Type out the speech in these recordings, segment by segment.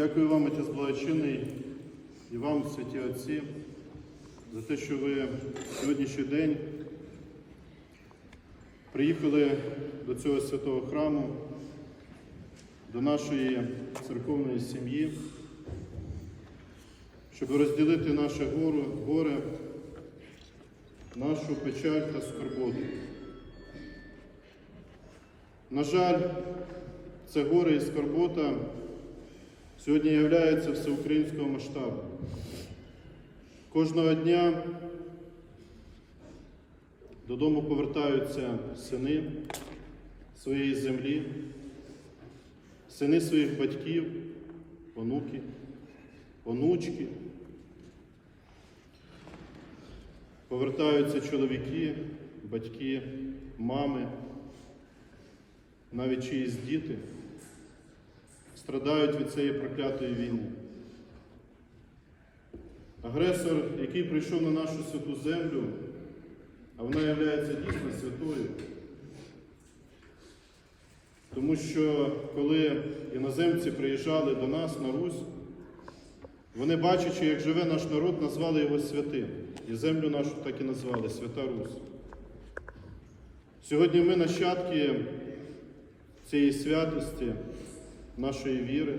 Дякую вам, отець благочинний, і вам, святі Отці, за те, що ви сьогоднішній день приїхали до цього святого храму, до нашої церковної сім'ї, щоб розділити наше горе, нашу печаль та скорботу. На жаль, це горе і скорбота сьогодні являється всеукраїнського масштабу. Кожного дня додому повертаються сини своєї землі, сини своїх батьків, онуки, онучки. Повертаються чоловіки, батьки, мами, навіть чиїсь діти страдають від цієї проклятої війни. Агресор, який прийшов на нашу святу землю, а вона є дійсно святою. Тому що коли іноземці приїжджали до нас на Русь, вони, бачачи, як живе наш народ, назвали його святим. І землю нашу так і назвали Свята Русь. Сьогодні ми нащадки цієї святості нашої віри.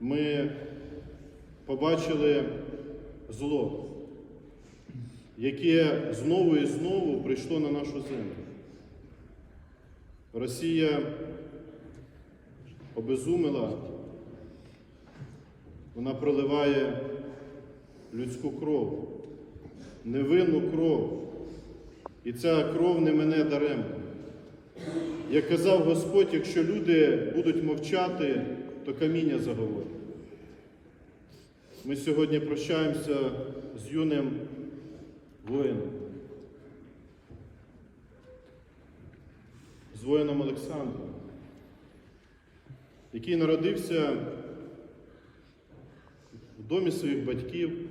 Ми побачили зло, яке знову і знову прийшло на нашу землю. Росія обезумила, вона проливає людську кров, невинну кров. І ця кров не мене даремно. Як казав Господь, якщо люди будуть мовчати, то каміння заговорить. Ми сьогодні прощаємося з юним воїном, з воїном Олександром, який народився в домі своїх батьків.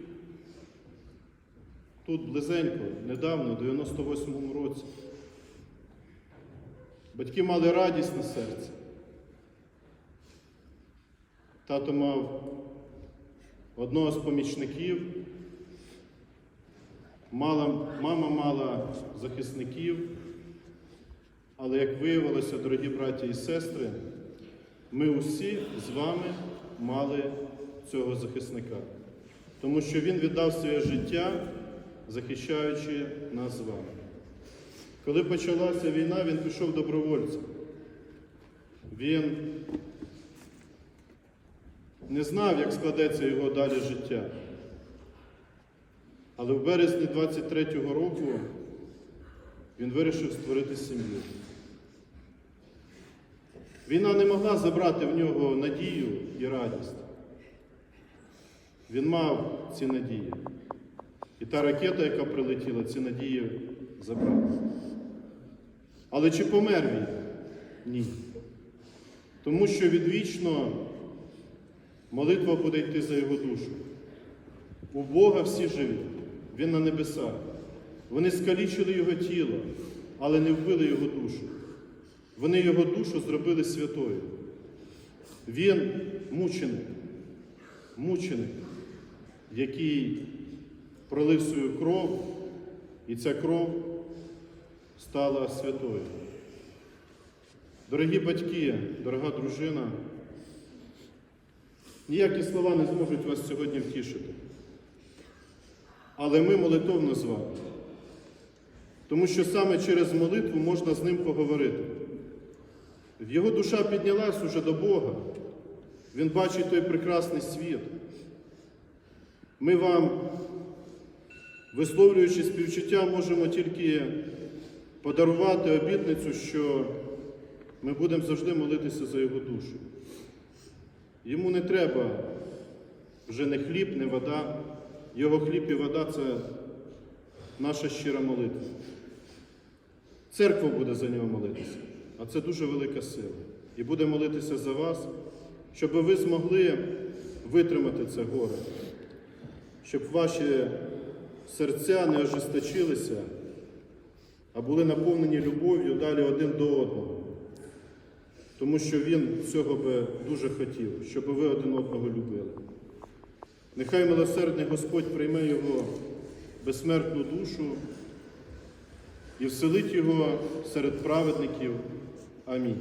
Тут близенько, недавно, в 98-му році. Батьки мали радість на серці. Тато мав одного з помічників, мала, мама мала захисників, але, як виявилося, дорогі браті і сестри, ми усі з вами мали цього захисника, тому що він віддав своє життя, захищаючи нас з вами. Коли почалася війна, він пішов добровольцем. Він не знав, як складеться його далі життя. Але в березні 23-го року він вирішив створити сім'ю. Війна не могла забрати в нього надію і радість. Він мав ці надії. І та ракета, яка прилетіла, ці надії забрала. Але чи помер він? Ні. Тому що відвічно молитва буде йти за його душу. У Бога всі живі, Він на небесах. Вони скалічили його тіло, але не вбили його душу. Вони його душу зробили святою. Він мученик, мученик, який пролив свою кров, і ця кров стала святою. Дорогі батьки, дорога дружина, ніякі слова не зможуть вас сьогодні втішити. Але ми молитовно з вами. Тому що саме через молитву можна з ним поговорити. Його душа піднялась уже до Бога. Він бачить той прекрасний світ. Ми вам, висловлюючи співчуття, можемо тільки подарувати обітницю, що ми будемо завжди молитися за його душу. Йому не треба вже не хліб, не вода. Його хліб і вода це наша щира молитва. Церква буде за нього молитися, а це дуже велика сила. І буде молитися за вас, щоб ви змогли витримати це горе, щоб ваші серця не ожесточилися, а були наповнені любов'ю далі один до одного. тому що він цього би дуже хотів, щоб ви один одного любили. Нехай милосердний Господь прийме його безсмертну душу і вселить його серед праведників. Амінь.